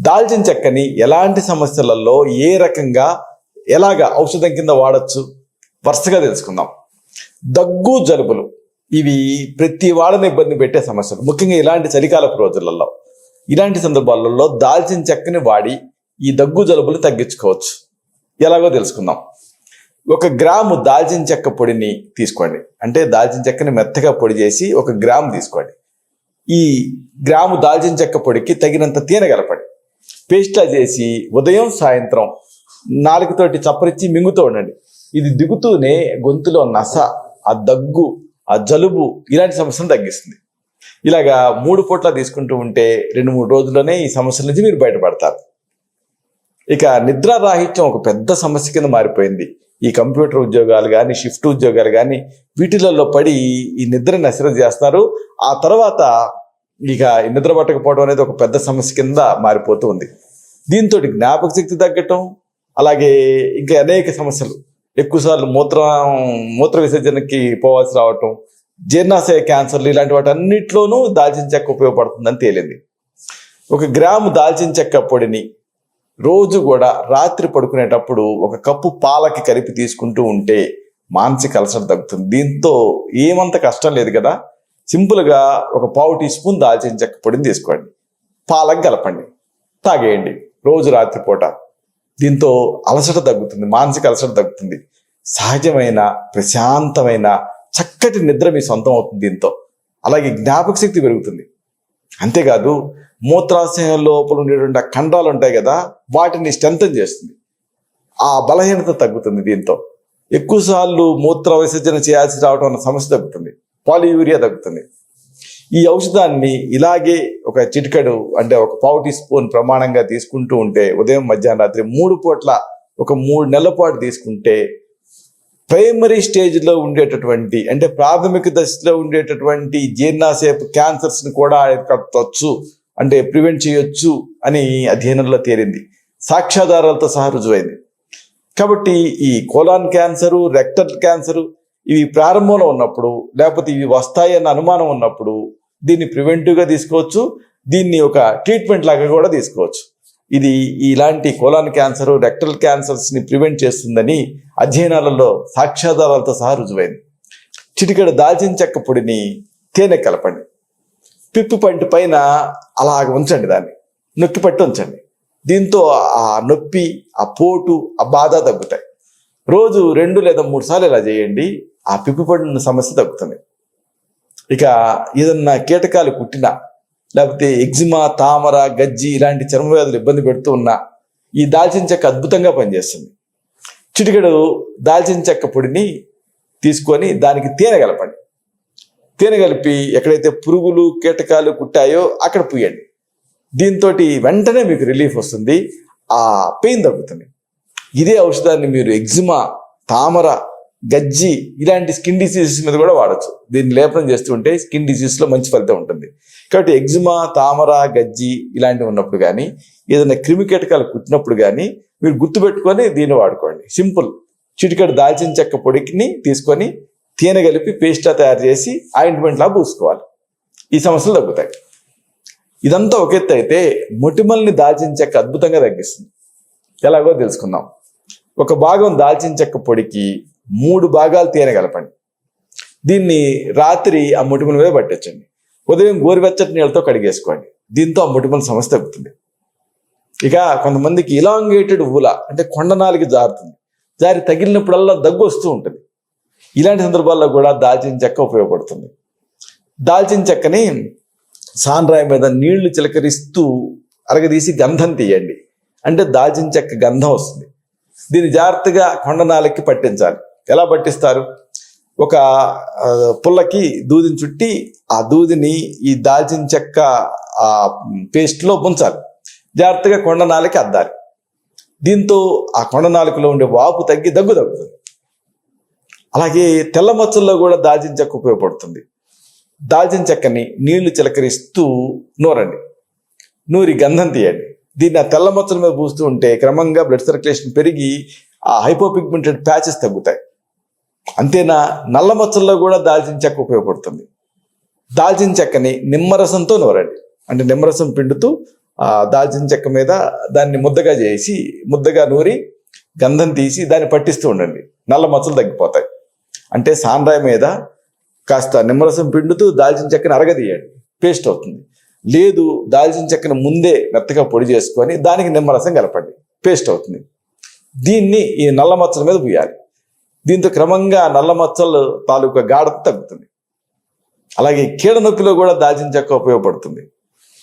దాల్చిన చెక్కని ఎలాంటి సమస్యలలో ఏ రకంగా ఎలాగ ఔషధం కింద వాడచ్చు? వరుసగా తెలుసుకుందాం. దగ్గు జలుబులు. ఇవి ప్రతి వాళ్ళని ఇబ్బంది పెట్టే సమస్యలు. ముఖ్యంగా ఇలాంటి చలికాలపు రోజులలో. ఇలాంటి సందర్భాలలో దాల్చిన చెక్కని వాడి ఈ దగ్గు జలుబులు తగ్గించుకోవచ్చు. ఎలాగో తెలుసుకుందాం. ఒక గ్రాము దాల్చిన చెక్క పొడిని తీసుకోండి. అంటే దాల్చిన చెక్కని మెత్తగా పొడి చేసి ఒక గ్రాము తీసుకోండి. ఈ గ్రాము దాల్చిన చెక్క పొడికి తగినంత తేనె కలపండి. పేస్ట్లా చేసి ఉదయం సాయంత్రం నాలుగుతోటి చప్పరిచ్చి మింగుతూ ఉండండి. ఇది దిగుతూనే గొంతులో నస ఆ దగ్గు ఆ జలుబు ఇలాంటి సమస్యను తగ్గిస్తుంది. ఇలాగా మూడు పూట్ల తీసుకుంటూ ఉంటే రెండు మూడు రోజుల్లోనే ఈ సమస్యల నుంచి మీరు బయటపడతారు. ఇక నిద్రారాహిత్యం ఒక పెద్ద సమస్య కింద మారిపోయింది. ఈ కంప్యూటర్ ఉద్యోగాలు కానీ షిఫ్ట్ ఉద్యోగాలు కానీ వీటిలలో పడి ఈ నిద్రని నశిర చేస్తున్నారు ఆ తర్వాత ఇక నిద్ర పట్టకపోవడం అనేది ఒక పెద్ద సమస్య కింద మారిపోతూ ఉంది. దీంతో జ్ఞాపక శక్తి తగ్గటం అలాగే ఇంకా అనేక సమస్యలు. ఎక్కువసార్లు మూత్ర మూత్ర విసర్జనకి పోవాల్సి రావటం జీర్ణాశయ క్యాన్సర్లు ఇలాంటి వాటి అన్నిట్లోనూ దాల్చిన చెక్క ఉపయోగపడుతుందని తేలింది. ఒక గ్రాము దాల్చిన చెక్క పొడిని రోజు కూడా రాత్రి పడుకునేటప్పుడు ఒక కప్పు పాలకి కలిపి తీసుకుంటూ ఉంటే మానసిక అలసట తగ్గుతుంది. దీంతో ఏమంత కష్టం లేదు కదా? సింపుల్గా ఒక పావు టీ స్పూన్ దాల్చిన చెక్క పొడిని తీసుకోండి. పాలకు కలపండి. తాగేయండి. రోజు రాత్రిపూట దీంతో అలసట తగ్గుతుంది. మానసిక అలసట తగ్గుతుంది. సహజమైన ప్రశాంతమైన చక్కటి నిద్ర మీ సొంతం అవుతుంది దీంతో. అలాగే జ్ఞాపక శక్తి పెరుగుతుంది. అంతేకాదు మూత్రాశయం లోపల ఉండేటువంటి ఆ ఖండాలు ఉంటాయి కదా వాటిని స్ట్రెంథన్ చేస్తుంది. ఆ బలహీనత తగ్గుతుంది దీంతో. ఎక్కువసార్లు మూత్ర విసర్జన చేయాల్సి రావడం అన్న సమస్య తగ్గుతుంది. పాలియూరియా తగ్గుతుంది. ఈ ఔషధాన్ని ఇలాగే ఒక చిటికెడు అంటే ఒక పావు టీ స్పూన్ ప్రమాణంగా తీసుకుంటూ ఉంటే ఉదయం మధ్యాహ్నం రాత్రి మూడు పూట్ల ఒక మూడు నెలల పాటు తీసుకుంటే ప్రైమరీ స్టేజ్లో ఉండేటటువంటి అంటే ప్రాథమిక దశలో ఉండేటటువంటి జీర్ణాశయపు క్యాన్సర్స్ని కూడా అరికట్టవచ్చు అంటే ప్రివెంట్ చేయొచ్చు అని అధ్యయనంలో తేలింది. సాక్ష్యాధారాలతో సహా రుజువైంది. కాబట్టి ఈ కోలాన్ క్యాన్సరు రెక్టల్ క్యాన్సరు ఇవి ప్రారంభంలో ఉన్నప్పుడు లేకపోతే ఇవి వస్తాయన్న అనుమానం ఉన్నప్పుడు దీన్ని ప్రివెంటివ్గా తీసుకోవచ్చు దీన్ని ఒక ట్రీట్మెంట్ లాగా కూడా తీసుకోవచ్చు. ఇది ఇలాంటి కోలాన్ క్యాన్సర్ రెక్టల్ క్యాన్సర్స్ని ప్రివెంట్ చేస్తుందని అధ్యయనాలలో సాక్ష్యాధారాలతో సహా రుజువైంది. చిటికెడు దాల్చిన చెక్క పొడిని తేనె కలపండి. పిప్పి పంటి పైన అలాగ ఉంచండి దాన్ని. నొక్కి పట్టి ఉంచండి. దీంతో ఆ నొప్పి ఆ పోటు ఆ బాధ తగ్గుతాయి. రోజు రెండు లేదా మూడు సార్లు ఇలా చేయండి. ఆ పిప్పిపడిన సమస్య తగ్గుతుంది. ఇక ఏదన్నా కీటకాలు పుట్టినా లేకపోతే ఎగ్జిమా తామర గజ్జి ఇలాంటి చర్మ వ్యాధులు ఇబ్బంది పెడుతూ ఉన్నా ఈ దాల్చిన చెక్క అద్భుతంగా పనిచేస్తుంది. చిటికెడు దాల్చిన చెక్క పొడిని తీసుకొని దానికి తేనె కలపండి. తేనె కలిపి ఎక్కడైతే పురుగులు కీటకాలు కుట్టాయో అక్కడ పుయ్యండి దీంతో వెంటనే మీకు రిలీఫ్ వస్తుంది. ఆ పెయిన్ తగ్గుతుంది. ఇదే ఔషధాన్ని మీరు ఎగ్జిమా తామర గజ్జి ఇలాంటి స్కిన్ డిసీజెస్ మీద కూడా వాడచ్చు. దీన్ని లేపనం చేస్తుంటే స్కిన్ డిసీజ్లో మంచి ఫలితం ఉంటుంది. కాబట్టి ఎగ్జిమా తామర గజ్జి ఇలాంటివి ఉన్నప్పుడు కానీ ఏదైనా క్రిమి కీటకాలు కుట్టినప్పుడు కానీ మీరు గుర్తుపెట్టుకొని దీన్ని వాడుకోండి. సింపుల్. చిటికెడు దాల్చిన చెక్క పొడిని తీసుకొని తేనె కలిపి పేస్ట్లా తయారు చేసి ఆయింట్మెంట్లా పూసుకోవాలి. ఈ సమస్యలు తగ్గుతాయి. ఇదంతా ఒక ఎత్తు అయితే మొటిమల్ని దాల్చిన చెక్క అద్భుతంగా తగ్గిస్తుంది. ఎలాగో తెలుసుకుందాం. ఒక భాగం దాల్చిన చెక్క పొడికి మూడు భాగాలు తేనె కలపండి దీన్ని రాత్రి ఆ మొటిమల మీద పట్టించండి ఉదయం గోరువెచ్చటి నీళ్ళతో కడిగేసుకోండి. దీంతో ఆ మొటిమల సమస్య తగ్గుతుంది ఇక కొంతమందికి ఇలాంగేటెడ్ ఊల అంటే కొండనాలికి జారుతుంది. జారి తగిలినప్పుడల్లా దగ్గు వస్తూ ఉంటుంది. ఇలాంటి సందర్భాల్లో కూడా దాల్చిన చెక్క ఉపయోగపడుతుంది. దాల్చిన చెక్కని సాన్రాయి మీద నీళ్ళు చిలకరిస్తూ అరగదీసి గంధం తీయండి. అంటే దాల్చిన చెక్క గంధం వస్తుంది. దీన్ని జాగ్రత్తగా కొండనాలకి పట్టించాలి. ఎలా పట్టిస్తారు? ఒక పుల్లకి దూదిని చుట్టి ఆ దూదిని ఈ దాల్చిన చెక్క ఆ పేస్ట్లో ఉంచాలి జాగ్రత్తగా కొండనాలికి అద్దాలి. దీంతో ఆ కొండనాలికలో ఉండే వాపు తగ్గి దగ్గు తగ్గుతుంది. అలాగే తెల్ల మచ్చల్లో కూడా దాల్చిన చెక్క ఉపయోగపడుతుంది. దాల్చిన చెక్కని నీళ్ళు చిలకరిస్తూ నూరండి. నూరి గంధం తీయండి. దీన్ని ఆ తెల్ల మచ్చల మీద పూస్తూ ఉంటే క్రమంగా బ్లడ్ సర్క్యులేషన్ పెరిగి ఆ హైపోపిగ్మెంటెడ్ ప్యాచెస్ తగ్గుతాయి. అంతేనా? నల్ల మచ్చల్లో కూడా దాల్చిన చెక్క ఉపయోగపడుతుంది. దాల్చిన చెక్కని నిమ్మరసంతో నూరండి. అంటే నిమ్మరసం పిండుతూ ఆ దాల్చిన చెక్క మీద దాన్ని ముద్దగా చేసి ముద్దగా నూరి గంధం తీసి దాన్ని పట్టిస్తూ ఉండండి. నల్ల మచ్చలు తగ్గిపోతాయి. అంటే సాండ్రాయి మీద కాస్త నిమ్మరసం పిండుతూ దాల్చిన చెక్కని అరగదీయండి. పేస్ట్ అవుతుంది. లేదు దాల్చిన చెక్కను ముందే మెత్తగా పొడి చేసుకొని దానికి నిమ్మరసం కలపండి. పేస్ట్ అవుతుంది. దీన్ని ఈ నల్ల మచ్చల మీద పూయాలి. దీంతో క్రమంగా నల్ల మచ్చలు తాలూకా గాఢత తగ్గుతుంది. అలాగే కీడ నొప్పిలో కూడా దాచిన చెక్క ఉపయోగపడుతుంది.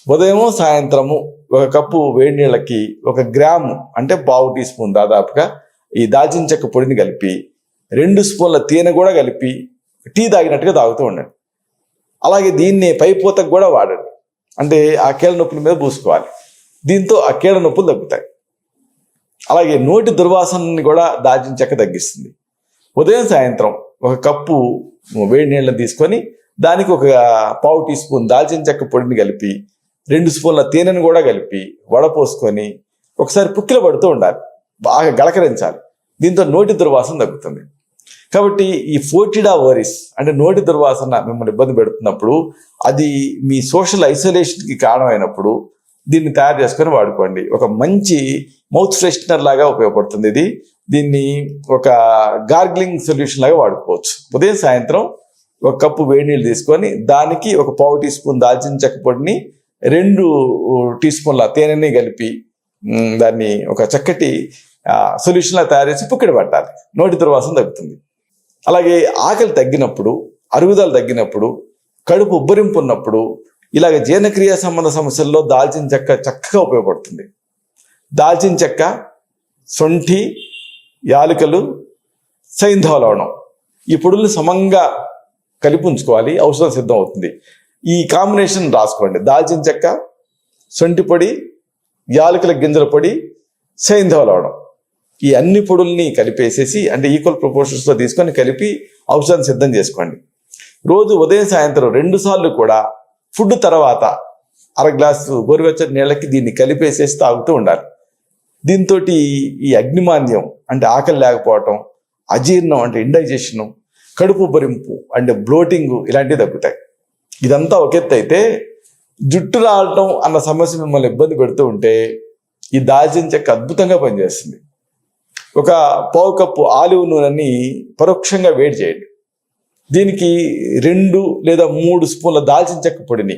ఉదయం సాయంత్రము ఒక కప్పు వేడి నీళ్ళకి ఒక గ్రాము అంటే పావు టీ స్పూన్ దాదాపుగా ఈ దాల్చిన చెక్క పొడిని కలిపి రెండు స్పూన్ల తేనె కూడా కలిపి టీ తాగినట్టుగా తాగుతూ ఉండండి. అలాగే దీన్ని పైపోతకు కూడా వాడండి. అంటే ఆ కీళ్ళ నొప్పుల మీద పూసుకోవాలి. దీంతో ఆ కీళ్ళ నొప్పులు తగ్గుతాయి. అలాగే నోటి దుర్వాసనని కూడా దాల్చిన చెక్క తగ్గిస్తుంది. ఉదయం సాయంత్రం ఒక కప్పు వేడి నీళ్ళని తీసుకొని దానికి ఒక పావు టీ స్పూన్ దాల్చిన చెక్క పొడిని కలిపి రెండు స్పూన్ల తేనెను కూడా కలిపి వడపోసుకొని ఒకసారి పుక్కిల పడుతూ ఉండాలి. బాగా గలకరించాలి. దీంతో నోటి దుర్వాసన తగ్గుతుంది. కాబట్టి ఈ ఫోర్టిడా ఓరిస్ అంటే నోటి దుర్వాసన మిమ్మల్ని ఇబ్బంది పెడుతున్నప్పుడు అది మీ సోషల్ ఐసోలేషన్కి కారణమైనప్పుడు దీన్ని తయారు చేసుకొని వాడుకోండి. ఒక మంచి మౌత్ ఫ్రెషనర్ లాగా ఉపయోగపడుతుంది ఇది. దీన్ని ఒక గార్గ్లింగ్ సొల్యూషన్ లాగా వాడుకోవచ్చు. ఉదయం సాయంత్రం ఒక కప్పు వేడి నీళ్ళు తీసుకొని దానికి ఒక పావు టీ స్పూన్ దాల్చిన చెక్క పొడిని రెండు టీ స్పూన్ల తేనెని కలిపి దాన్ని ఒక చక్కటి సొల్యూషన్లా తయారు చేసి పుక్కిడి పట్టాలి. నోటి దుర్వాసన తగ్గుతుంది. అలాగే ఆకలి తగ్గినప్పుడు అరుగుదల తగ్గినప్పుడు కడుపు ఉబ్బరింపు ఉన్నప్పుడు ఇలాగ జీర్ణక్రియ సంబంధ సమస్యల్లో దాల్చిన చెక్క చక్కగా ఉపయోగపడుతుంది. దాల్చిన చెక్క సొంఠి యాలకులు సైంధవ లవణం ఈ పొడులు సమంగా కలిపి ఉంచుకోవాలి ఔషధం సిద్ధం అవుతుంది ఈ కాంబినేషన్ రాసుకోండి. దాల్చిన చెక్క సొంటి పొడి యాలకుల గింజల పొడి సైంధవ లవణం ఈ అన్ని పొడుల్ని కలిపేసేసి అంటే ఈక్వల్ ప్రపోర్షన్స్లో తీసుకొని కలిపి ఔషధం సిద్ధం చేసుకోండి. రోజు ఉదయం సాయంత్రం రెండు సార్లు కూడా ఫుడ్ తర్వాత అర గ్లాసు గోరువెచ్చని నీళ్ళకి దీన్ని కలిపేసేసి తాగుతూ ఉండాలి. దీంతో ఈ అగ్నిమాంద్యం అంటే ఆకలి లేకపోవటం అజీర్ణం అంటే ఇండైజెషను కడుపు భరింపు అంటే బ్లోటింగ్ ఇలాంటివి తగ్గుతాయి. ఇదంతా ఒక ఎత్తు అయితే జుట్టు రావటం అన్న సమస్య మిమ్మల్ని ఇబ్బంది పెడుతూ ఉంటే ఈ దాల్చిన చెక్క అద్భుతంగా పనిచేస్తుంది. ఒక పావు కప్పు ఆలివ్ నూనెని పరోక్షంగా వేడి చేయండి. దీనికి రెండు లేదా మూడు స్పూన్ల దాల్చిన చెక్క పొడిని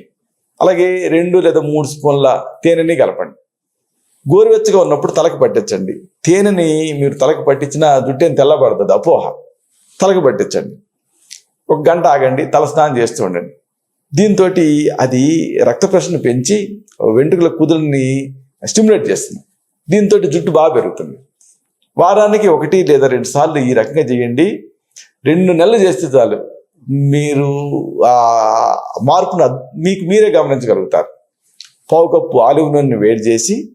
అలాగే రెండు లేదా మూడు స్పూన్ల తేనెని కలపండి. గోరువెచ్చగా ఉన్నప్పుడు తలకు పట్టించండి. తేనెని మీరు తలకు పట్టించిన జుట్టేం తెల్లబడుతుంది అపోహ. తలకు పట్టించండి. ఒక గంట ఆగండి తల స్నానం చేస్తూ ఉండండి. దీంతో అది రక్త ప్రసరణ పెంచి వెంట్రుకల కుదురుని స్టిమ్యులేట్ చేస్తుంది. దీంతో జుట్టు బాగా పెరుగుతుంది. వారానికి ఒకటి లేదా రెండు సార్లు ఈ రకంగా చేయండి. రెండు నెలలు చేస్తే చాలు మీరు ఆ మార్పును మీకు మీరే గమనించగలుగుతారు. పావు కప్పు ఆలివ్ నూనె వేడి చేసి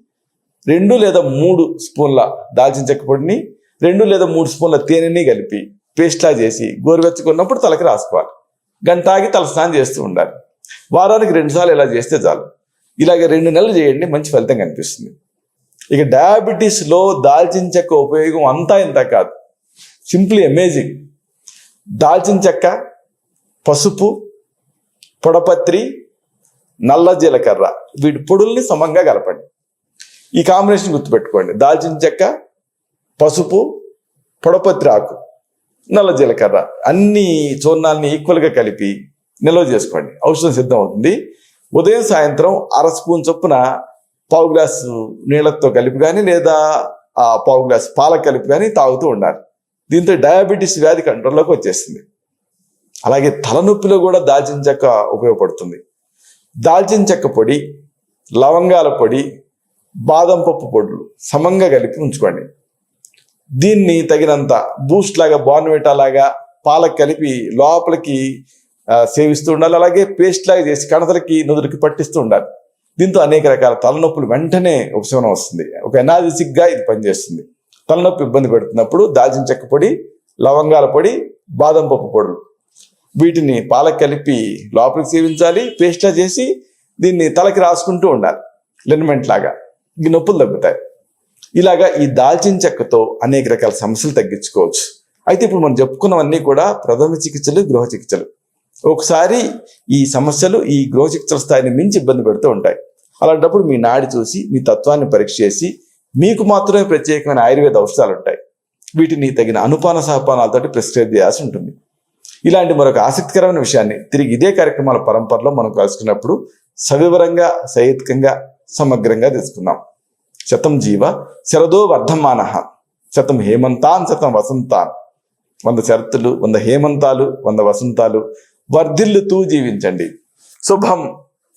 రెండు లేదా మూడు స్పూన్ల దాల్చిన చెక్క పొడిని రెండు లేదా మూడు స్పూన్ల తేనెని కలిపి పేస్ట్లా చేసి గోరువెచ్చుకున్నప్పుడు తలకి రాసుకోవాలి. గంట ఆగి తల స్నానం చేస్తూ ఉండాలి. వారానికి రెండు సార్లు ఇలా చేస్తే చాలు. ఇలాగే రెండు నెలలు చేయండి మంచి ఫలితం కనిపిస్తుంది. ఇక డయాబెటీస్లో దాల్చిన చెక్క ఉపయోగం అంతా ఇంత కాదు. సింప్లీ అమేజింగ్ దాల్చిన చెక్క పసుపు పొడపత్రి నల్ల జీలకర్ర వీటి పొడుల్ని సమంగా కలపండి. ఈ కాంబినేషన్ గుర్తుపెట్టుకోండి. దాల్చిన చెక్క పసుపు పొడపత్రి ఆకు నల్ల జీలకర్ర అన్ని చూర్ణాలని ఈక్వల్గా కలిపి నిల్వ చేసుకోండి. ఔషధం సిద్ధం అవుతుంది ఉదయం సాయంత్రం అర స్పూన్ చొప్పున పావు గ్లాసు నీళ్ళతో కలిపి కానీ లేదా ఆ పావు గ్లాసు పాల కలిపి కానీ తాగుతూ ఉండాలి. దీంతో డయాబెటీస్ వ్యాధి కంట్రోల్లోకి వచ్చేస్తుంది. అలాగే తలనొప్పిలో కూడా దాల్చిన చెక్క ఉపయోగపడుతుంది. దాల్చిన చెక్క పొడి లవంగాల పొడి బాదం పప్పు పొడులు సమంగా కలిపి ఉంచుకోండి. దీన్ని తగినంత బూస్ట్ లాగా బార్న్వేటా లాగా పాలకు కలిపి లోపలికి సేవిస్తూ ఉండాలి. అలాగే పేస్ట్ లాగా చేసి కణతలకి నుదురికి పట్టిస్తూ ఉండాలి. దీంతో అనేక రకాల తలనొప్పులు వెంటనే ఉపశమనం వస్తుంది. ఒక ఎనాలిసిక్గా ఇది పనిచేస్తుంది. తలనొప్పి ఇబ్బంది పెడుతున్నప్పుడు దాల్చిన చెక్క పొడి లవంగాల పొడి బాదం పప్పు పొడులు. వీటిని పాలకు కలిపి లోపలికి సేవించాలి. పేస్ట్లా చేసి దీన్ని తలకి రాసుకుంటూ ఉండాలి. లినమెంట్ లాగా. నొప్పులు తగ్గుతాయి. ఇలాగా ఈ దాల్చిన చెక్కతో అనేక రకాల సమస్యలు తగ్గించుకోవచ్చు. అయితే ఇప్పుడు మనం చెప్పుకున్నవన్నీ కూడా ప్రథమ చికిత్సలు గృహ చికిత్సలు. ఒకసారి ఈ సమస్యలు ఈ గృహ చికిత్సల స్థాయిని మించి ఇబ్బంది పెడుతూ ఉంటాయి. అలాంటప్పుడు మీ నాడి చూసి మీ తత్వాన్ని పరీక్ష చేసి మీకు మాత్రమే ప్రత్యేకమైన ఆయుర్వేద ఔషధాలు ఉంటాయి. వీటిని తగిన అనుపాన సహపానాలతో ప్రిస్క్రైబ్ చేయాల్సి ఉంటుంది. ఇలాంటి మరొక ఆసక్తికరమైన విషయాన్ని తిరిగి ఇదే కార్యక్రమాల పరంపరలో మనం కలుసుకున్నప్పుడు సవివరంగా సహేతుకంగా సమగ్రంగా తెలుసుకుందాం. శతం జీవ శరదో వర్ధమాన. శతం హేమంతాన్ శతం వసంతాన్. వంద శరత్తులు వంద హేమంతాలు వంద వసంతాలు వర్ధిల్లుతూ జీవించండి. శుభం.